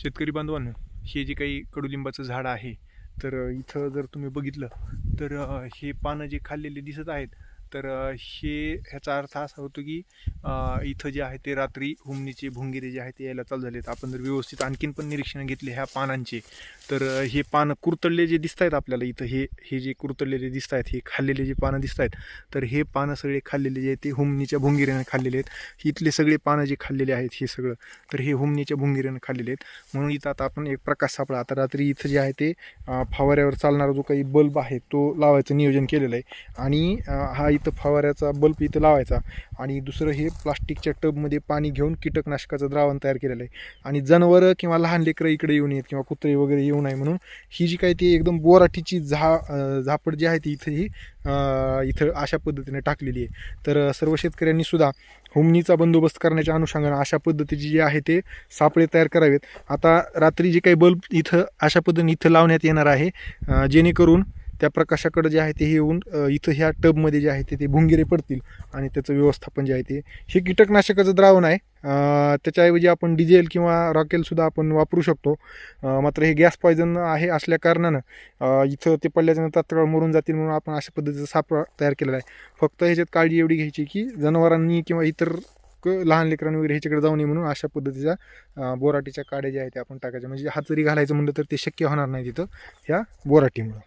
शेतकरी बांधवांनो हे जे काही कडुलिंबाचं झाड आहे तर इथं जर तुम्ही बघितलं तर हे पानं जे खाल्लेले दिसत आहेत तर हे ह्याचा अर्थ असा होतो की इथं जे आहे ते रात्री हुमणीचे भुंगिरे जे आहे ते यायला चालू झालेत. आपण जर व्यवस्थित आणखीन पण निरीक्षण घेतले ह्या पानांचे तर हे पानं कुरतडले जे दिसत आहेत आपल्याला इथं हे हे जे कुरतडलेले दिसत आहेत हे खाल्लेले जे पानं दिसत आहेत तर हे पानं सगळे खाल्लेले जे आहेत ते हुमणीच्या भुंगिऱ्याने खाल्लेले आहेत. इथले सगळे पानं जे खाल्लेले आहेत हे सगळं तर हे हुमणीच्या भुंगिऱ्याने खाल्लेले आहेत. म्हणून इथं आता आपण एक प्रकाश सापळा आता रात्री इथं जे आहे ते अ, फवाऱ्यावर चालणारा जो काही बल्ब आहे तो लावायचं नियोजन केलेलं आहे. आणि हा इथं फवाऱ्याचा बल्ब इथं लावायचा आणि दुसरं हे प्लास्टिकच्या टबमध्ये पाणी घेऊन कीटकनाशकाचं द्रावण तयार केलेलं आहे. आणि जनावरं किंवा लहान लेकरं इकडे येऊ नयेत किंवा कुत्रे वगैरे येऊ नये म्हणून ही जी काय ती एकदम बोराटीची झा झापड जी आहे ती इथं ही इथं अशा पद्धतीने टाकलेली आहे. तर सर्व शेतकऱ्यांनी सुद्धा बंदोबस्त करण्याच्या अनुषंगानं अशा पद्धतीचे जे आहे ते सापळे तयार करावेत. आता रात्री जे काही बल्ब इथं अशा पद्धतीने इथं लावण्यात येणार आहे जेणेकरून त्या प्रकाशाकडं जे आहे ते हे येऊन इथं ह्या टबमध्ये जे आहे ते ते भुंगिरे पडतील आणि त्याचं व्यवस्थापन जे आहे ते हे कीटकनाशकाचं द्रावण आहे. त्याच्याऐवजी आपण डिझेल किंवा रॉकेलसुद्धा आपण वापरू शकतो. मात्र हे गॅस पॉयझन आहे असल्या कारणानं इथं ते पडल्याच्यानं तात्काळ मरून जातील म्हणून आपण अशा पद्धतीचा सापळा तयार केलेला आहे. फक्त ह्याच्यात काळजी एवढी घ्यायची की जनावरांनी किंवा इतर क- लहान लेकरांनी वगैरे ह्याच्याकडे जाऊ नये म्हणून अशा पद्धतीच्या बोराटीच्या काड्या ज्या आहेत त्या आपण टाकायच्या. म्हणजे हात जरी घालायचं म्हणलं तर ते शक्य होणार नाही तिथं ह्या बोराटीमुळं.